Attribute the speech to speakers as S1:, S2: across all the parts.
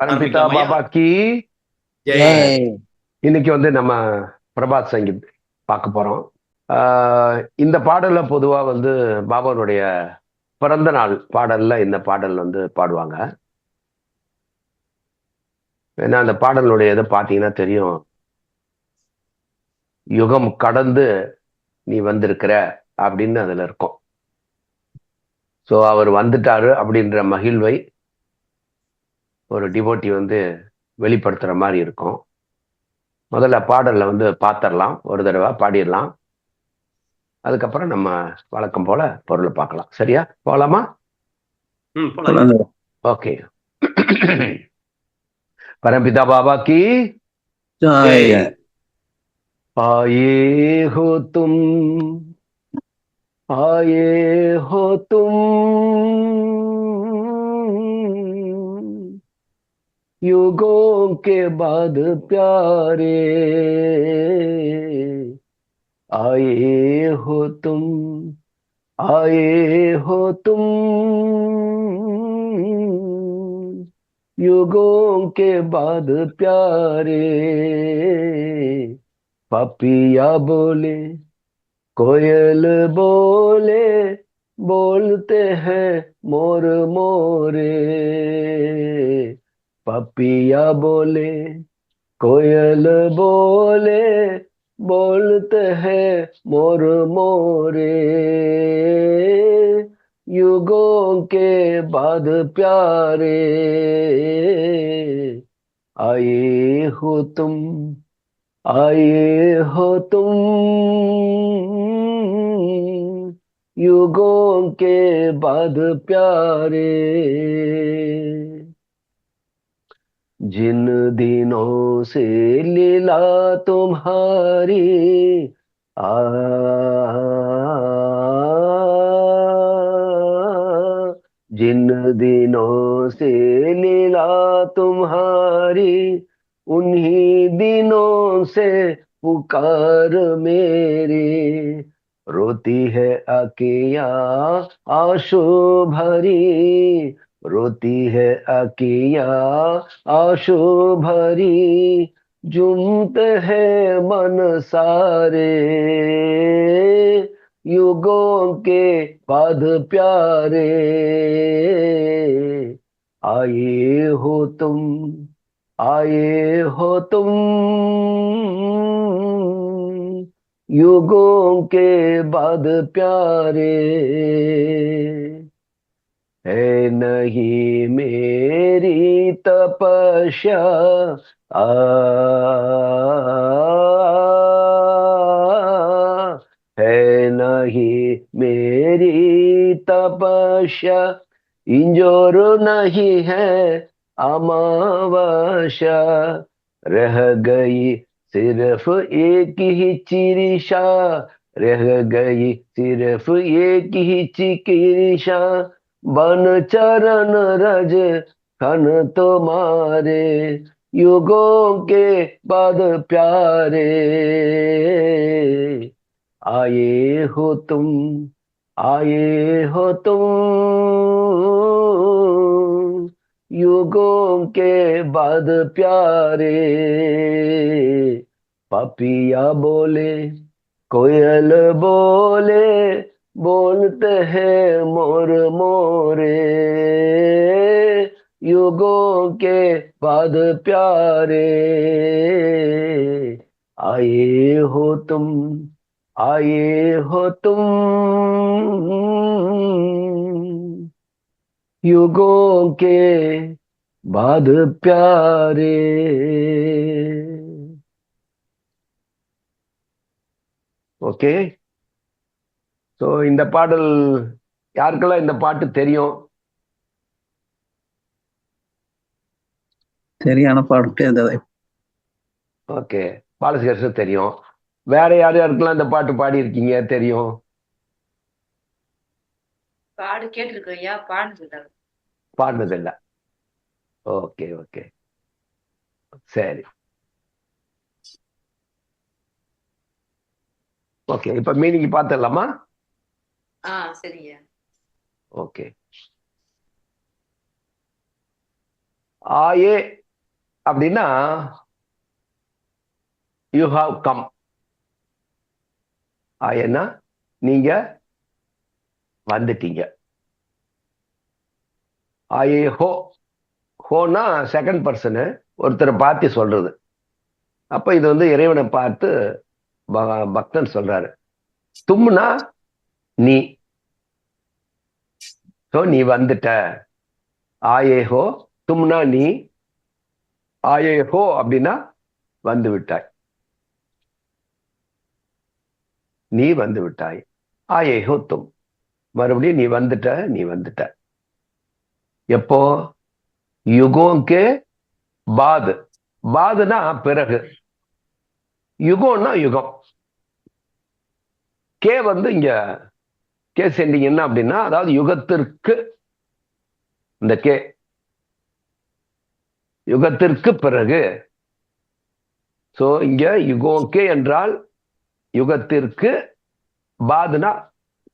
S1: பரம்பிதா
S2: ஆரம்பிக்கலாமா?
S1: பாபா கி
S2: ஜெய்
S1: இன்னைக்கு வந்து நம்ம பிரபாத் சங்கீத் பார்க்க போறோம். இந்த பாடல்ல பொதுவா வந்து பாபாவுடைய பிறந்த நாள் பாடல்ல இந்த பாடல் வந்து பாடுவாங்க. ஏன்னா அந்த பாடலுடைய இதை பார்த்தீங்கன்னா தெரியும். யுகம் கடந்து நீ வந்திருக்கிற அப்படின்னு அதுல இருக்கும். ஸோ அவர் வந்துட்டாரு அப்படின்ற மகிழ்வை ஒரு டிவோட்டி வந்து வெளிப்படுத்துற மாதிரி இருக்கும் முதல்ல பாடல்ல வந்து பார்த்துடலாம் ஒரு தடவை பாடிடலாம் அதுக்கப்புறம் நம்ம வழக்கம் போல பொருளை பார்க்கலாம் சரியா போகலாமா
S2: ம் போலாம்
S1: ஓகே परमपिता बाबा की
S2: ஜெய்
S1: आए हो तुम आए हो तुम युगों के बाद प्यारे आए हो तुम, आए हो तुम। युगों के बाद प्यारे पपिया बोले, कोयल बोले, बोलते हैं मोर मोरे। पपिया बोले, कोयल बोले, बोलते हैं मोर मोरे। युगों के बाद प्यारे, आए हो तुम, आए हो तुम। युगों के बाद प्यारे। जिन दिनों से लीला तुम्हारी आ, जिन दिनों से लीला तुम्हारी, उन्हीं दिनों से पुकार मेरी। रोती है अकिया आशु भरी रोती है अकिया आशु भरी जुमते हैं मन सारे। युगों के बाद प्यारे, आए हो तुम, आए हो तुम। युगों के बाद प्यारे। है नहीं मेरी तपस्या। है नहीं मेरी तपस्या। इंजोर नहीं है अमावस्या। रह गई सिर्फ़ एक ही चिरिशा। रह गई सिर्फ़ एक ही चिकिरिशा बन चरण रज खन तुम्हारे, युगों के बाद प्यारे। आए हो तुम, आए हो तुम, युगों के बाद प्यारे। पपिया बोले, कोयल बोले बोलते हैं मोर मोरे युगों के बाद प्यारे। आए हो तुम, आए हो तुम। युगों के बाद प्यारे। ஓகே ஸோ இந்த பாடல் யாருக்கெல்லாம் இந்த பாட்டு தெரியும்?
S3: சரியான பாட்டு
S1: ஓகே பாலசிகர்ஷன் தெரியும். வேற யார் யாருக்கெல்லாம் இந்த பாட்டு பாடி இருக்கீங்க தெரியும்?
S4: பாடு கேட்டிருக்கோம்
S1: பாடினதில்ல. ஓகே ஓகே சரி. ஓகே இப்ப மீனிங் பார்த்துடலாமா?
S4: ஆ சரிங்க.
S1: ஓகே. ஆயே அப்படின்னா யூ ஹாவ் கம் ஆயேன்னா நீங்க வந்துட்டீங்க. ஆயே ஹோ. ஹோனா செகண்ட் பர்சனு ஒருத்தரை பார்த்து சொல்றது. அப்ப இது வந்து இறைவனை பார்த்து ப- பக்தன் சொல்றாரு. தும்னா நீ. ஸோ நீ வந்துட்ட. ஆயேஹோ தும்னா நீ. ஆயேஹோ அப்படின்னா வந்து விட்டாய். நீ வந்து விட்டாய். ஆயேஹோ தும். மறுபடியும் நீ வந்துட்ட நீ வந்துட்ட. எப்போ? யுகோங்கே பாது. பாதுனா பிறகு. யுகம்னா யுகம். கே வந்து இங்க கே சென்டிங் என்ன அப்படின்னா அதாவது யுகத்திற்கு இந்த கே யுகத்திற்கு பிறகு. சோ இங்க யுகம் கே என்றால் யுகத்திற்கு பாதுனா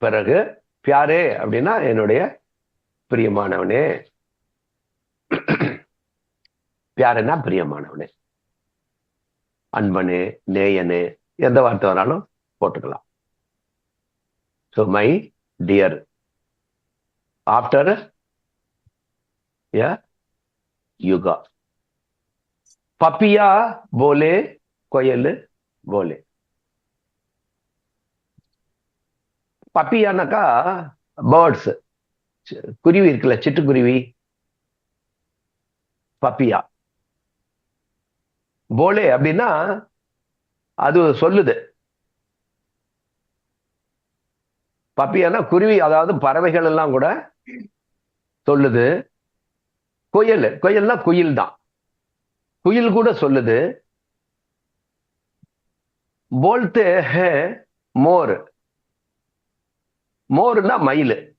S1: பிறகு பியாரே அப்படின்னா என்னுடைய பிரியமானவனே. பியாரனா பிரியமானவனே. அன்பனே நேயனே எந்த வார்த்தை வராலும் போட்டுக்கலாம். ஸோ மை டியர் ஆஃப்டர் ய யுகா பப்பியா போலே கொயல் போலே பப்பியானாக்கா பேர்ட்ஸ் குருவி இருக்குல்ல சிட்டுக்குருவி பப்பியா போலே அப்படின்னா அது சொல்லுது பப்பியானா குருவி அதாவது பறவைகள் எல்லாம் கூட சொல்லுது. குயில் குயில்னா குயில் தான். குயில் கூட சொல்லுது. போல்தே ஹே மோர். மோர்னா மயில்.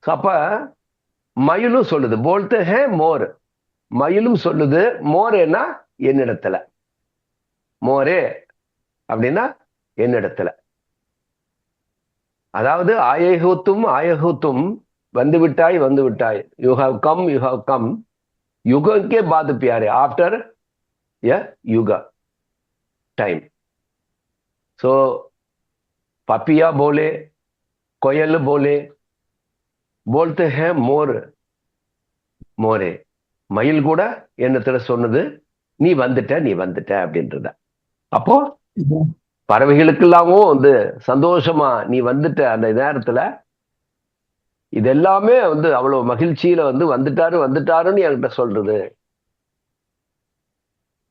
S1: அப்ப மயிலும் சொல்லுது. போல்தே ஹே மோர். மயிலும் சொல்லுது. மோரேனா என்னிடத்துல. மோரே அப்படின்னா என்னிடத்துல. அதாவது ஆயகூத்தும் ஆயகூத்தும் வந்து விட்டாய் வந்து விட்டாய் you have come you have come யுகக்கே பாது பியாரே ஆஃப்டர் எ யுக டைம் ஸோ பப்பியா போலே கொயல் போலே போல்ते हैं மோர் மோரே. மயில் கூட என்னத்துல சொன்னது நீ வந்துட்ட நீ வந்துட்ட அப்படின்றத. அப்போ பறவைகளுக்கெல்லாமும் வந்து சந்தோஷமா நீ வந்துட்ட அந்த நேரத்துல இது எல்லாமே வந்து அவ்வளவு மகிழ்ச்சியில வந்து வந்துட்டாரு வந்துட்டாருன்னு என்கிட்ட சொல்றது.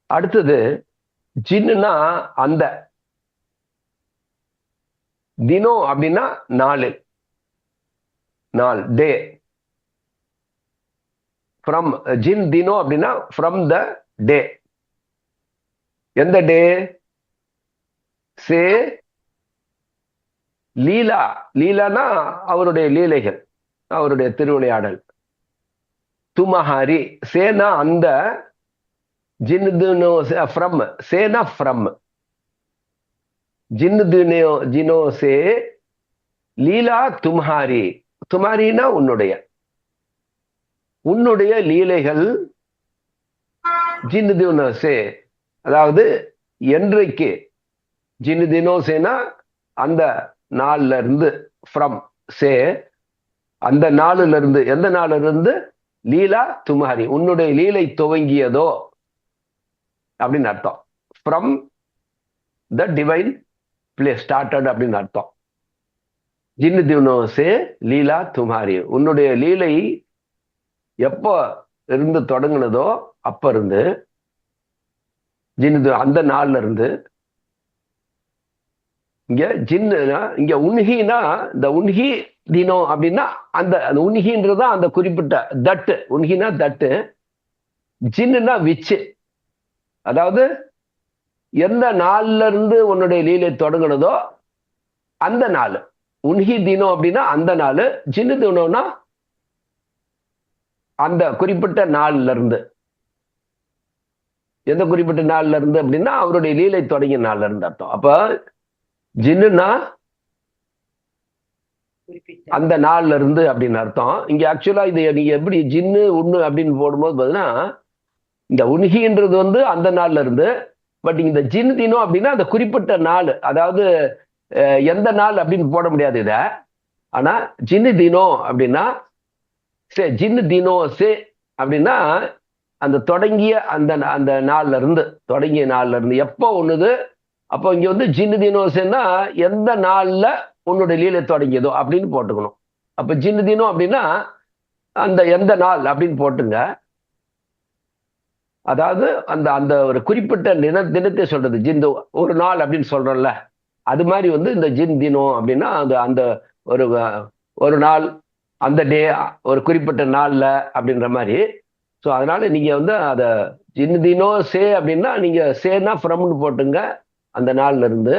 S1: அடுத்தது ஜின்னுனா அந்த தினம் அப்படின்னா நாலு. நாள் டே. ஃப்ரம் ஜின் தினோ அப்படின்னா ஃப்ரம் த டே. எந்த டே? சே லீலா. லீலானா அவருடைய லீலைகள் அவருடைய திருவிளையாடல். துமஹாரி. சேனா அந்த ஜின்னு ஃப்ரம். சேனா ஃப்ரம். ஜின்னு தினோ ஜினோ சே லீலா தும்ஹாரி. துமாரினா உன்னுடைய. உன்னுடைய லீலைகள் ஜின் தினோ சே அதாவது என்றைக்கு ஜின்னு தினோசேனா அந்த நாள்ல இருந்து ஃப்ரம் சே அந்த நாளுல இருந்து எந்த நாள்ல இருந்து லீலா துமாரி உன்னுடைய லீலை துவங்கியதோ அப்படின்னு அர்த்தம். From the divine play started அப்படின்னு அர்த்தம். ஜின்னு தினோசே லீலா துமாரி உன்னுடைய லீலை எப்போ இருந்து தொடங்கினதோ அப்ப இருந்து ஜின்னு அந்த நாள்ல இருந்து இங்க ஜின்னுனா இங்க உன்ஹினா இந்த உன்ஹி தினோ அப்படின்னா அந்த அந்த உன்ஹின்றதா அந்த குறிப்பிட்ட தட்டு. உன்ஹினா தட்டு. ஜின்னுனா விச்சு அதாவது எந்த நாள்ல இருந்து உன்னுடைய லீலை தொடங்குனதோ அந்த நாள். உன்ஹி தினம் அப்படின்னா அந்த நாள். ஜின்னு தினம்னா அந்த குறிப்பிட்ட நாள்ல இருந்து எந்த குறிப்பிட்ட நாள்ல இருந்து அப்படின்னா அவருடைய லீலை தொடங்கிய நாள்ல இருந்து அர்த்தம். அப்ப ஜின்னுனா
S4: குறிப்பிட்ட.
S1: அந்த நாள்ல இருந்து அப்படின்னு அர்த்தம். இங்க ஆக்சுவலா இது நீங்க எப்படி ஜின்னு உண்ணு அப்படின்னு போடும்போது பார்த்தீங்கன்னா இந்த உன்ஹின்றது வந்து அந்த நாள்ல இருந்து பட் இந்த ஜின் தினம் அப்படின்னா அந்த குறிப்பிட்ட நாள் அதாவது எந்த நாள் அப்படின்னு போட முடியாது இத. ஆனா ஜின்னு தினம் அப்படின்னா சே ஜின்னு தினம் சே அப்படின்னா அந்த தொடங்கிய அந்த அந்த நாள்ல இருந்து தொடங்கிய நாள்ல இருந்து எப்போ ஒண்ணுது அப்போ இங்க வந்து ஜின்னு தினம் சேன்னா எந்த நாள்ல உன்னோட லீலை தொடங்கியதோ அப்படின்னு போட்டுக்கணும். அப்ப ஜின்னு தினம் அப்படின்னா அந்த எந்த நாள் அப்படின்னு போட்டுங்க. அதாவது அந்த அந்த ஒரு குறிப்பிட்ட தின தினத்தை சொல்றது. ஜிந்து ஒரு நாள் அப்படின்னு சொல்றோம்ல. அது மாதிரி வந்து இந்த ஜின் தினம் அப்படின்னா அந்த அந்த ஒரு ஒரு நாள் அந்த டே ஒரு குறிப்பிட்ட நாள்ல அப்படின்ற மாதிரி. ஸோ அதனால நீங்க வந்து அதை ஜின் தினோ சே அப்படின்னா நீங்க சேனா ஃப்ரம்னு போட்டுங்க. அந்த நாள்ல இருந்து.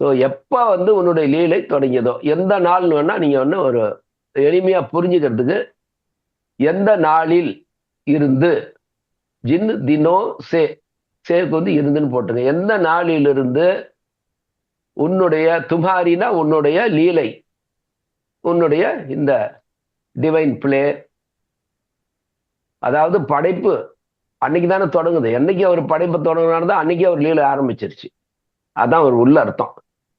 S1: ஸோ எப்போ வந்து உன்னுடைய லீலை தொடங்கியதோ எந்த நாள்னு வேணால் நீங்கள் வந்து ஒரு எளிமையாக புரிஞ்சுக்கிறதுக்கு எந்த நாளில் இருந்து ஜின் தினோ சே சேக்கு வந்து இருந்துன்னு போட்டுங்க எந்த நாளிலிருந்து உன்னுடைய துமாரினா உன்னுடைய லீலை உன்னுடைய இந்த டிவைன் பிளே அதாவது படைப்பு அன்னைக்கு தானே தொடங்குது. என்னைக்கு அவர் படைப்பை தான் அன்னைக்கு அவர் லீல ஆரம்பிச்சிருச்சு. அதான் ஒரு உள்ள அர்த்தம்.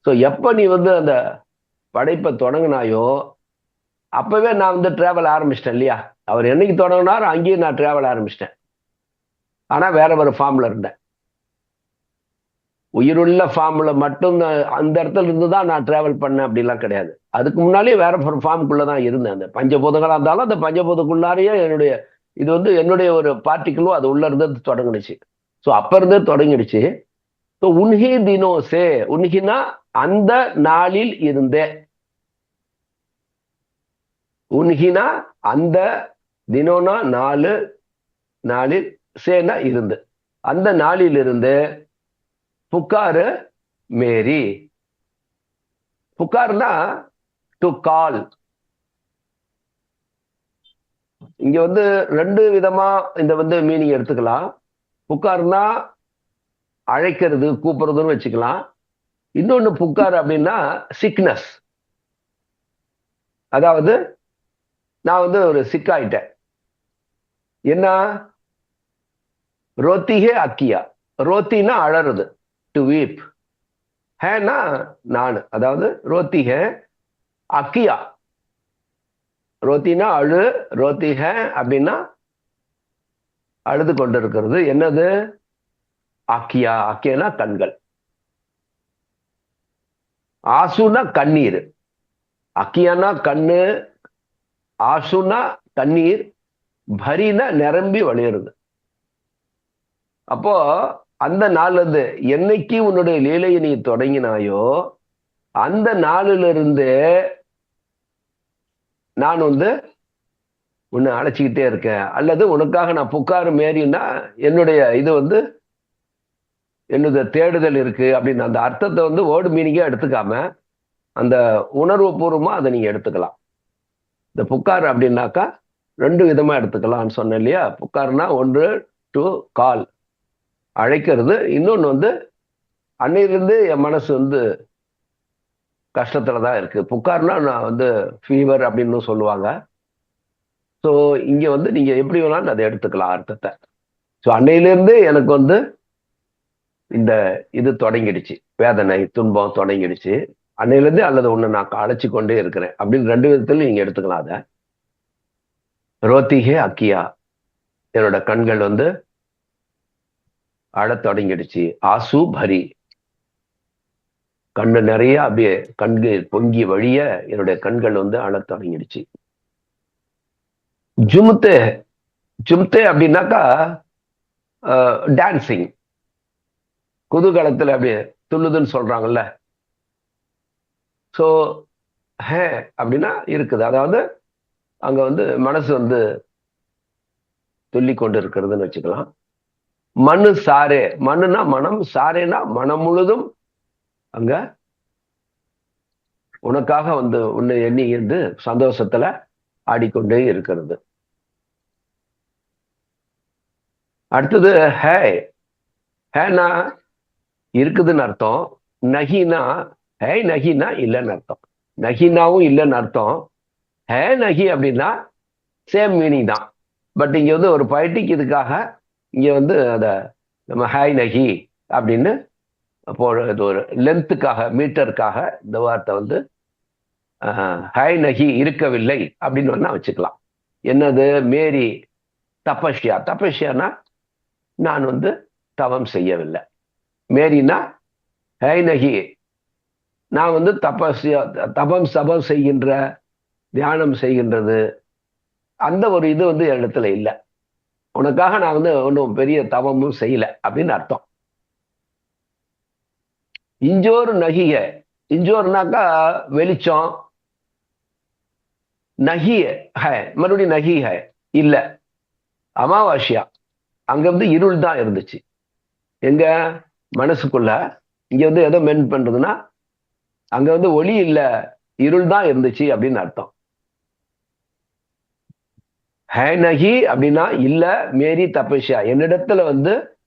S1: ஸோ எப்போ நீ வந்து அந்த படைப்பை தொடங்கினாயோ அப்பவே நான் வந்து டிராவல் ஆரம்பிச்சிட்டேன் இல்லையா? அவர் என்னைக்கு தொடங்கினாரோ அங்கேயும் நான் டிராவல் ஆரம்பிச்சிட்டேன். ஆனால் வேற ஒரு ஃபார்மில் இருந்தேன். உயிருள்ள ஃபார்மில் மட்டும் தான் அந்த இடத்துல இருந்து தான் நான் டிராவல் பண்ணேன் அப்படிலாம் கிடையாது. அதுக்கு முன்னாலே வேற ஒரு ஃபார்முக்குள்ள தான் இருந்தேன். அந்த பஞ்சபூதங்களாக இருந்தாலும் அந்த பஞ்சபூதக்குள்ளாரையே என்னுடைய இது வந்து என்னுடைய ஒரு பார்ட்டிக்கிளும் அது உள்ள இருந்து தொடங்கிடுச்சு. ஸோ அப்ப இருந்தே தொடங்கிடுச்சு. ஸோ உன்ஹி தினோசே உன்ஹினா அந்த நாளில் இருந்தே. உன்ஹினா அந்த தினோனா நாலு நாளில் சேனா இருந்து. அந்த நாளில் இருந்து புக்காரு மேரி. புகார்னா டு கால் இங்க வந்து ரெண்டு விதமா இந்த வந்து மீனிங் எடுத்துக்கலாம். புக்கார்னா அழைக்கிறது கூப்பிடுறதுன்னு வச்சுக்கலாம். இன்னொன்னு புக்கார் அப்படின்னா சிக்னஸ் அதாவது நான் வந்து ஒரு சிக்காயிட்டேன் என்ன? ரோத்திகே அக்கியா. ரோத்தினா அழறது டு வீப் ஹேனா நான். அதாவது ரோத்திக அக்கியா. ரோத்தினா அழு ரோத்திக அப்படின்னா அழுது கொண்டிருக்கிறது. என்னது? அக்கியா. அக்கியனா கண்கள். ஆசுனா கண்ணீர். அக்கியானா கண்ணு ஆசுனா தண்ணீர் பரினா நிரம்பி வழியிறது. அப்போ அந்த நாள் இருந்து என்னைக்கு உன்னுடைய லீலையை நீ தொடங்கினாயோ அந்த நாளிலிருந்து நான் வந்து உன்னை அழைச்சிக்கிட்டே இருக்கேன். அல்லது உனக்காக நான் புக்காரு மேரின்னா என்னுடைய இது வந்து என்னுடைய தேடுதல் இருக்கு அப்படின்னு அந்த அர்த்தத்தை வந்து வேர்டு மீனிங்காக எடுத்துக்காம அந்த உணர்வு பூர்வமாக அதை நீங்கள் எடுத்துக்கலாம். இந்த புக்கார் அப்படின்னாக்கா ரெண்டு விதமாக எடுத்துக்கலாம்னு சொன்னேன் இல்லையா? புக்கார்னா ஒன்று டு கால் அழைக்கிறது. இன்னொன்று வந்து அன்னையிலிருந்து என் மனசு வந்து கஷ்டத்தில் தான் இருக்குது புகார்னா நான் வந்து ஃபீவர் அப்படின்னு சொல்லுவாங்க. ஸோ இங்கே வந்து நீங்கள் எப்படி வேணாலும் அதை எடுத்துக்கலாம் அர்த்தத்தை. ஸோ அன்னையிலேருந்து எனக்கு வந்து இந்த இது தொடங்கிடுச்சு. வேதனை துன்பம் தொடங்கிடுச்சு. அன்னையிலேருந்து அல்லது ஒன்று நான் அழைச்சி கொண்டே இருக்கிறேன். அப்படின்னு ரெண்டு விதத்துல நீங்கள் எடுத்துக்கலாம் அதை. ரோத்திகே அக்கியா. என்னோட கண்கள் வந்து அழத் தொடங்கிடுச்சு. ஆசு பரி. கண்ணு நிறைய அப்படியே கண்கள் பொங்கி வழிய என்னுடைய கண்கள் வந்து அழத் தொடங்கிடுச்சு. ஜுமுத்தே ஜும்தே அப்படின்னாக்கா டான்சிங் குதூகலத்துல அப்படியே துள்ளுதுன்னு சொல்றாங்கல்ல. ஸோ ஹே அப்படின்னா இருக்குது. அதாவது அங்க வந்து மனசு வந்து துள்ளி கொண்டு இருக்கிறதுன்னு வச்சுக்கலாம். மண்ணு சாரே. மண்ணுனா மனம் சாரேனா மனம் முழுதும் அங்க உனக்காக வந்து உன்னை எண்ணி இருந்து சந்தோஷத்துல ஆடிக்கொண்டே இருக்கிறது. அடுத்தது ஹே. ஹேனா இருக்குதுன்னு அர்த்தம். நகினா ஹே நகினா இல்லைன்னு அர்த்தம். நகினாவும் இல்லைன்னு அர்த்தம். ஹே நகி அப்படின்னா சேம் மீனிங் தான். பட் இங்க வந்து ஒரு பைட்டிக் இதுக்காக இங்க வந்து அத நம்ம ஹாய் நகி அப்படின்னு அப்போ இது ஒரு லென்த்துக்காக மீட்டருக்காக இந்த வார்த்தை வந்து ஹாய் நகி இருக்கவில்லை அப்படின்னு வேணா வச்சுக்கலாம். என்னது? மேரி தபஷியா தபஷ்யானா நான் வந்து தவம் செய்யவில்லை. மேரினா ஹாய் நகி நான் வந்து தபஸ்யா தபம் சபம் செய்கின்ற தியானம் செய்கின்றது. அந்த ஒரு இது வந்து என் இடத்துல இல்லை. உனக்காக நான் வந்து ஒன்றும் பெரிய தவமும் செய்யல அப்படின்னு அர்த்தம். இஞ்சோறு நகிய. இஞ்சோறுனாக்கா வெளிச்சம். நகிய ஹே மறுபடியும் நகி ஹே. இல்ல. அமாவாசியா அங்க வந்து இருள் தான் இருந்துச்சு. எங்க? மனசுக்குள்ள. இங்க வந்து எதை மென் பண்றதுன்னா அங்க வந்து ஒளி இல்ல இருள் தான் இருந்துச்சு அப்படின்னு அர்த்தம். ஹே நகி அப்படின்னா இல்ல மேரி தபஸ்யா. என்னிடத்துல வந்து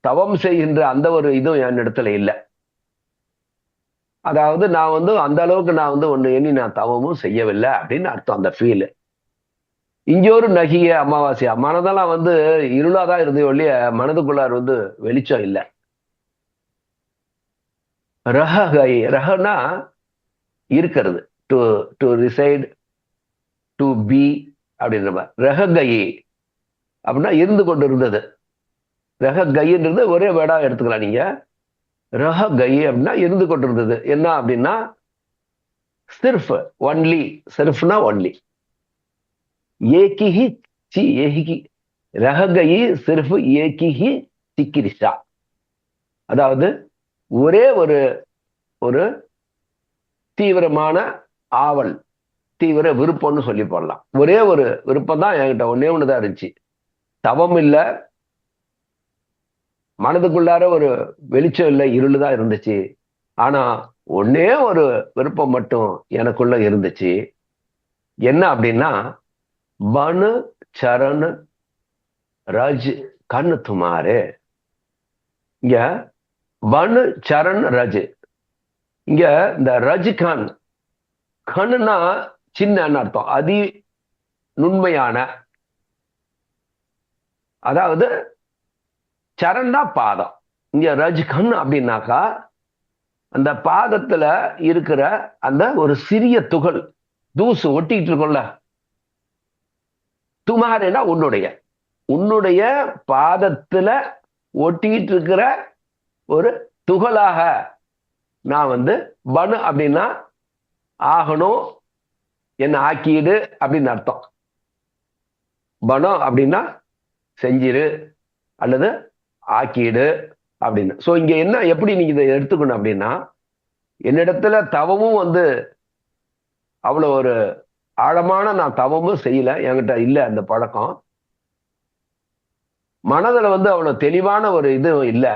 S1: தவம் செய்கின்ற அந்த ஒரு இதுவும் என்னிடத்துல இல்லை. அதாவது நான் வந்து அந்த அளவுக்கு நான் வந்து ஒன்று எண்ணி நான் தவமும் செய்யவில்லை அப்படின்னு அர்த்தம் அந்த ஃபீலு இங்கே ஒரு நகிய அமாவாசையா மனதெல்லாம் வந்து இருளாதான் இருந்தே ஒழிய மனதுக்குள்ளார் வந்து வெளிச்சம் இல்லை. ரஹகை ரஹனா இருக்கிறது. To to reside to be அப்படின்ற மாதிரி. ரஹகை அப்படின்னா இருந்து கொண்டு இருந்தது ரஹகைன்றது ஒரே வேடா எடுத்துக்கலாம் ரஹ கை அப்படின்னா இருந்து கொண்டு இருந்தது என்ன அப்படின்னா சிர்ஃப் ஒன்லி சிர்ஃப்னா ஒன்லி ஏகிஹி சி ஏகி ரஹகை சிர்ஃப் ஏகிஹி சிக்கிரிஷா. அதாவது ஒரே ஒரு ஒரு தீவிரமான ஆவல் தீவிர விருப்பம்னு சொல்லி போடலாம். ஒரே ஒரு விருப்பம் தான் என்கிட்ட ஒன்னே ஒண்ணுதான் இருந்துச்சு. தவம் இல்லை மனதுக்குள்ளார ஒரு வெளிச்சம் இல்லை இருளுதான் இருந்துச்சு. ஆனா ஒன்னே ஒரு விருப்பம் மட்டும் எனக்குள்ள இருந்துச்சு. என்ன அப்படின்னா பனு சரண் ரஜ் கண்ணு துமாரு இங்க பனு சரண் ரஜ். இங்க இந்த ரஜ் கான் கண்ணுனா சின்னன்னு அர்த்தம். அதி நுண்மையான. அதாவது சரண்டா பாதம். இங்க ரஜ்கன் அப்படின்னாக்கா அந்த பாதத்துல இருக்கிற அந்த ஒரு சிறிய துகள் தூசு ஒட்டிக்கிட்டு இருக்கும்ல. துமாரேனா உன்னுடைய. உன்னுடைய பாதத்துல ஒட்டிக்கிட்டு இருக்கிற ஒரு துகளாக நான் வந்து பனு அப்படின்னா ஆகணும் என்ன ஆக்கிடு அப்படின்னு அர்த்தம். பனம் அப்படின்னா செஞ்சிரு அல்லது ஆக்கிடு அப்படின்னு. ஸோ இங்க என்ன எப்படி நீங்க இதை எடுத்துக்கணும் அப்படின்னா என்னிடத்துல தவமும் வந்து அவ்வளோ ஒரு ஆழமான நான் தவமும் செய்யல என்கிட்ட இல்லை அந்த பழக்கம். மனதில் வந்து அவ்வளோ தெளிவான ஒரு இது இல்லை.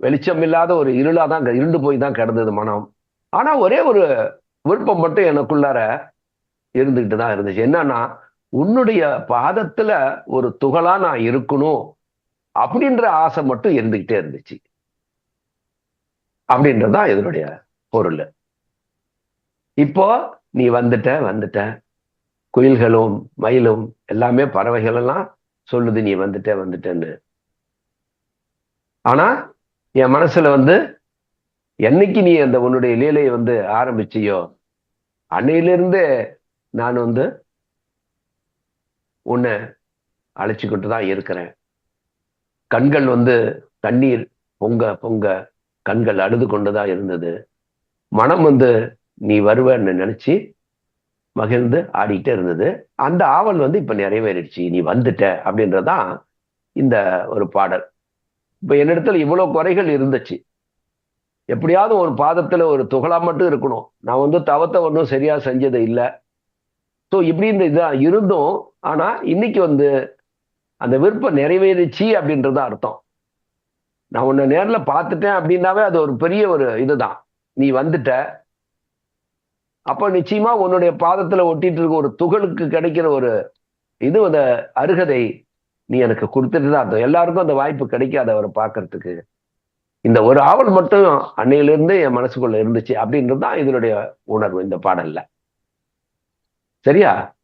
S1: வெளிச்சம் இல்லாத ஒரு இருளாக தான் இருண்டு போய் தான் கிடந்தது மனம். ஆனால் ஒரே ஒரு விருப்பம் மட்டும் எனக்குள்ளார இருந்துக்கிட்டு தான் இருந்துச்சு. என்னன்னா உன்னுடைய பாதத்தில் ஒரு துகளா நான் இருக்கணும். அப்படின்ற ஆசை மட்டும் இருந்துகிட்டே இருந்துச்சு. அப்படின்றதான் இதனுடைய பொருள். இப்போ நீ வந்துட்ட வந்துட்ட. குயில்களும் மயிலும் எல்லாமே பறவைகள் எல்லாம் சொல்லுது நீ வந்துட்ட வந்துட்டேன்னு. ஆனா என் மனசுல வந்து என்னைக்கு நீ அந்த உன்னுடைய லீலையை வந்து ஆரம்பிச்சியோ அன்னையிலிருந்து நான் வந்து உன்னை அழைச்சிக்கிட்டு தான் இருக்கிறேன். கண்கள் வந்து தண்ணீர் பொங்க பொங்க கண்கள் அழுது கொண்டுதான் இருந்தது. மனம் வந்து நீ வருவன்னு நினைச்சு மகிழ்ந்து ஆடிக்கிட்டே இருந்தது. அந்த ஆவல் வந்து இப்ப நிறைவேறிடுச்சு. நீ வந்துட்ட. அப்படின்றதான் இந்த ஒரு பாடல். இப்ப என்னிடத்துல இவ்வளவு குறைகள் இருந்துச்சு. எப்படியாவது ஒரு பாதத்துல ஒரு துகளா மட்டும் இருக்கணும். நான் வந்து தவத்தை ஒன்றும் சரியா செஞ்சது இல்லை. ஸோ இப்படி இந்த இதான் இருந்தும் ஆனா இன்னைக்கு வந்து அந்த விருப்பம் நிறைவேறிச்சு அப்படின்றது அர்த்தம். நான் உன்னை நேரில் பார்த்துட்டேன் அப்படின்னாவே அது ஒரு பெரிய ஒரு இதுதான். நீ வந்துட்ட. அப்போ நிச்சயமா உன்னுடைய பாதத்துல ஒட்டிட்டு இருக்க ஒரு துகளுக்கு கிடைக்கிற ஒரு இது அந்த அருகதை நீ எனக்கு கொடுத்துட்டு தான் அர்த்தம் எல்லாருக்கும் அந்த வாய்ப்பு கிடைக்காது அவரை பார்க்கறதுக்கு. இந்த ஒரு ஆவல் மட்டும் அன்னையிலிருந்து என் மனசுக்குள்ள இருந்துச்சு அப்படின்றது தான் இதனுடைய உணர்வு இந்த பாடல்ல. சரியா?